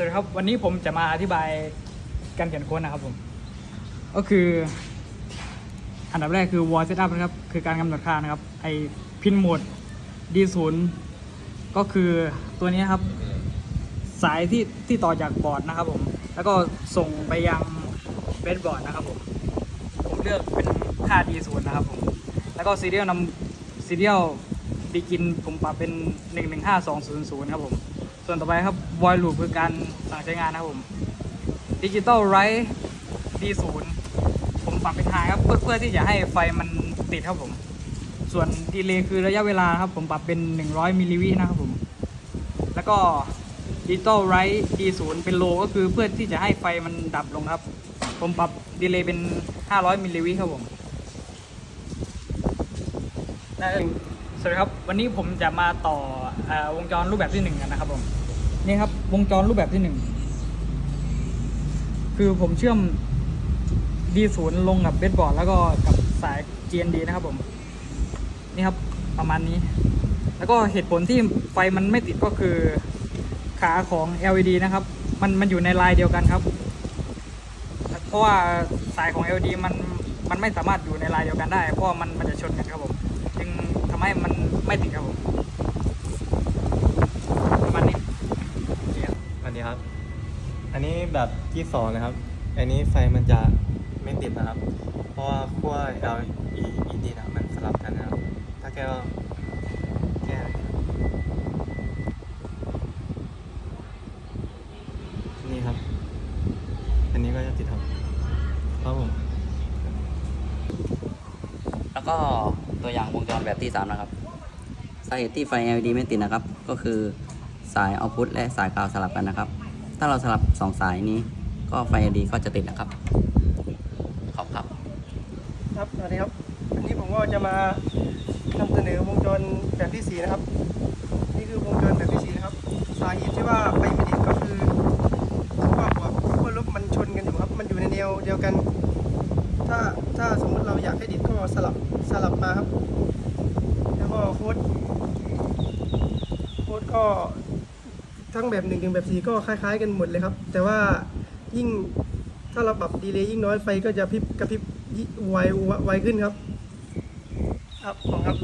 วัสดีครับ วันนี้ผมจะมาอธิบายการเขียนโค้ดนะครับผม ก็คือ อันดับแรกคือ wall setup นะครับ คือการกำหนดค่านะครับ ไอพินโหมด D0 ก็คือตัวนี้ครับ สายที่ที่ต่อจากบอร์ดนะครับผม แล้วก็ส่งไปยังเบสบอร์ดนะครับผม ผมเลือกเป็นค่า D0 นะครับผม แล้วก็ซีเรียลนำซีเรียลบีกินผมปรับเป็น 115200 ครับผม ส่วนต่อไปครับ void loop คือการสั่งใช้งานนะครับผม digital write D0 ผมปรับเป็น high ครับเพื่อเพื่อที่จะให้ไฟมันติดครับผม ส่วนดีเลย์คือระยะเวลาครับผมปรับเป็น 100มิลลิวินะครับผม แล้วก็ digital write D0 เป็น low ก็คือเพื่อที่จะให้ไฟมันดับลงครับ ผมปรับดีเลย์เป็น 500มิลลิวิครับผมสวัสดีครับ วันนี้ผมจะมาต่อออวงจรรูปแบบที่หนึ่งกันนะครับผม นี่ครับ วงจรรูปแบบที่หนึ่งคือผมเชื่อม D0 ลงกับเบสบอร์ดแล้วก็กับสาย GND นะครับผม นี่ครับประมาณนี้ แล้วก็เหตุผลที่ไฟมันไม่ติดก็คือขาของ LED นะครับ มันมันอยู่ในลายเดียวกันครับ เพราะว่าสายของ LED มันมันไม่สามารถอยู่ในลายเดียวกันได้ เพราะมันมันจะชนกันครับผม จึงทำให้มันไม่ติดครับผม ประมาณนี้โอเคครับ อันนี้ครับ อันนี้ แบบที่สองนะครับ อันนี้ไฟมันจะไม่ติดนะครับ เพราะว่าขั้ว LED นะมันสลับกันนะครับ ถ้าแก้วแก้นี่ครับ อันนี้ก็จะติดครับครับผม แล้วก็ตัวอย่างวงจรแบบที่ 3 นะครับ สาเหตุที่ไฟ LED ไม่ติดนะครับ ก็คือสายเอาพุทและสายกาวสลับกันนะครับ ถ้าเราสลับ 2 สายนี้ ก็ไฟ LED ก็จะติดนะครับ ขอบครับ ครับสวัสดีครับวันนี้ผมก็จะมานำเสนอวงจรแบบที่4นะครับนี่คือวงจรแบบที่4นะครับสาเหตุที่ว่าไฟไม่ติดก็คือว่าหัวขั้วลบมันชนกันอยู่ครับมันอยู่ในแนวเดียวกัน ถ้าถ้าสมมติเราอยากให้ดิดก็สลับสลับมาครับ แล้วก็โค้ดโค้ดก็ ทั้งแบบ1ถึงแบบ 4 ก็คล้าย ๆ กันหมดเลยครับ แต่ว่ายิ่งถ้าเราปรับดีเลย์ยิ่งน้อยไฟก็จะพริบกระพริบไวไวขึ้นครับ ครับผมครับ